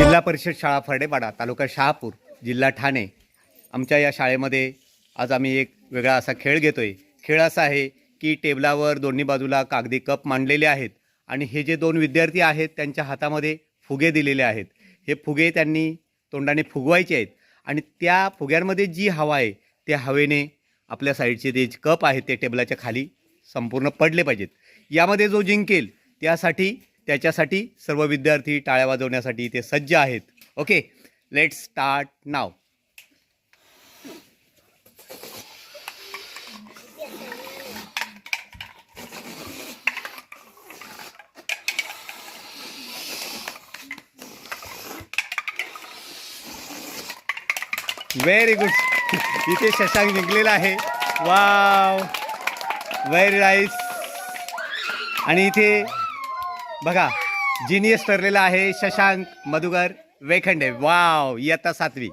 जिल्हा परिषद शाळा फर्डेपाडा तालुका शहापूर जिल्हा ठाणे. आमच्या या शाळेमध्ये आज आम्ही एक वेगळा असा खेळ घेतो आहे खेळ असा आहे की टेबलावर दोन्ही बाजूला कागदी कप मांडलेले आहेत आणि हे जे दोन विद्यार्थी आहेत त्यांच्या हातामध्ये फुगे दिलेले आहेत. हे फुगे त्यांनी तोंडाने फुगवायचे आहेत आणि त्या फुग्यांमध्ये जी हवा आहे त्या हवेने आपल्या साईडचे जे कप आहेत ते टेबलाच्या खाली संपूर्ण पडले पाहिजेत. यामध्ये जो जिंकेल त्यासाठी त्याच्यासाठी सर्व विद्यार्थी टाळ्या वाजवण्यासाठी ते सज्ज आहेत. ओके लेट स्टार्ट नाव व्हेरी गुड इथे शशांक जिंकलेला आहे. वाव व्हेरी नाईस आणि इथे बघा जिनियस ठरलेला आहे शशांक मधुकर वेखंडे. वाव इयत्ता सातवी.